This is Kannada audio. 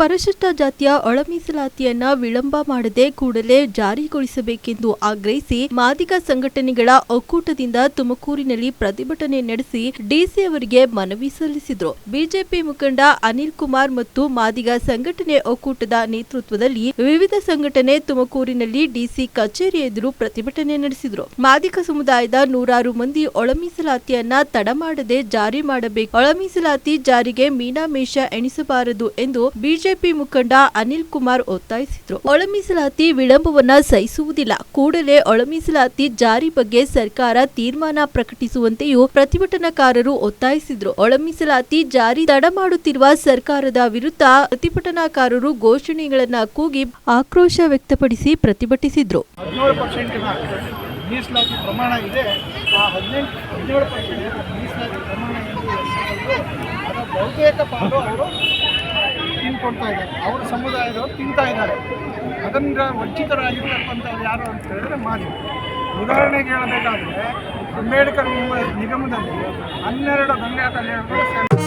ಪರಿಶಿಷ್ಟ ಜಾತಿಯ ಒಳ ಮೀಸಲಾತಿಯನ್ನ ವಿಳಂಬ ಮಾಡದೆ ಕೂಡಲೇ ಜಾರಿಗೊಳಿಸಬೇಕೆಂದು ಆಗ್ರಹಿಸಿ ಮಾದಿಗ ಸಂಘಟನೆಗಳ ಒಕ್ಕೂಟದಿಂದ ತುಮಕೂರಿನಲ್ಲಿ ಪ್ರತಿಭಟನೆ ನಡೆಸಿ ಡಿಸಿ ಅವರಿಗೆ ಮನವಿ ಸಲ್ಲಿಸಿದ್ರು. ಬಿಜೆಪಿ ಮುಖಂಡ ಅನಿಲ್ ಕುಮಾರ್ ಮತ್ತು ಮಾದಿಗ ಸಂಘಟನೆ ಒಕ್ಕೂಟದ ನೇತೃತ್ವದಲ್ಲಿ ವಿವಿಧ ಸಂಘಟನೆ ತುಮಕೂರಿನಲ್ಲಿ ಡಿಸಿ ಕಚೇರಿ ಎದುರು ಪ್ರತಿಭಟನೆ ನಡೆಸಿದ್ರು. ಮಾದಿಗ ಸಮುದಾಯದ ನೂರಾರು ಮಂದಿ ಒಳ ಮೀಸಲಾತಿಯನ್ನ ತಡ ಮಾಡದೆ ಜಾರಿ ಮಾಡಬೇಕು. ಒಳ ಮೀಸಲಾತಿ ಜಾರಿಗೆ ಮೀನಾಮೇಷ ಎಣಿಸಬಾರದು ಎಂದು ಬಿಜೆಪಿ ಮುಖಂಡ ಅನಿಲ್ ಕುಮಾರ್ ಒತ್ತಾಯಿಸಿದ್ರು. ಒಳಮೀಸಲಾತಿ ವಿಳಂಬವನ್ನ ಸಹಿಸುವುದಿಲ್ಲ. ಕೂಡಲೇ ಒಳಮೀಸಲಾತಿ ಜಾರಿ ಬಗ್ಗೆ ಸರ್ಕಾರ ತೀರ್ಮಾನ ಪ್ರಕಟಿಸುವಂತೆಯೂ ಪ್ರತಿಭಟನಾಕಾರರು ಒತ್ತಾಯಿಸಿದ್ರು. ಒಳಮೀಸಲಾತಿ ಜಾರಿ ತಡ ಮಾಡುತ್ತಿರುವ ಸರ್ಕಾರದ ವಿರುದ್ಧ ಪ್ರತಿಭಟನಾಕಾರರು ಘೋಷಣೆಗಳನ್ನ ಕೂಗಿ ಆಕ್ರೋಶ ವ್ಯಕ್ತಪಡಿಸಿ ಪ್ರತಿಭಟಿಸಿದ್ರು. ಮೀಸಲಾತಿ ಪ್ರಮಾಣ ಇದೆ. ಆ ಹದಿನೆಂಟು ಹದಿನೇಳು ಪರ್ಸೆಂಟ್ ಮೀಸಲಾತಿ ಪ್ರಮಾಣ ಅದರ ಬಹುತೇಕ ಪಾಲು ಅವರು ತಿನ್ಕೊಳ್ತಾ ಇದ್ದಾರೆ. ಅವರ ಸಮುದಾಯದವರು ತಿಂತಾ ಇದ್ದಾರೆ. ಅದರಿಂದ ವಂಚಿತರಾಗಿರ್ತಕ್ಕಂಥವ್ರು ಯಾರು ಅಂತ ಹೇಳಿದ್ರೆ ಮಾಡಿ ಉದಾಹರಣೆಗೆ ಹೇಳಬೇಕಾದ್ರೆ ಅಂಬೇಡ್ಕರ್ ನಿಗಮ- ನಿಗಮದಲ್ಲಿ ಹನ್ನೆರಡು ಗಂಗಾ ಕಲ್ಯಾಣಗಳು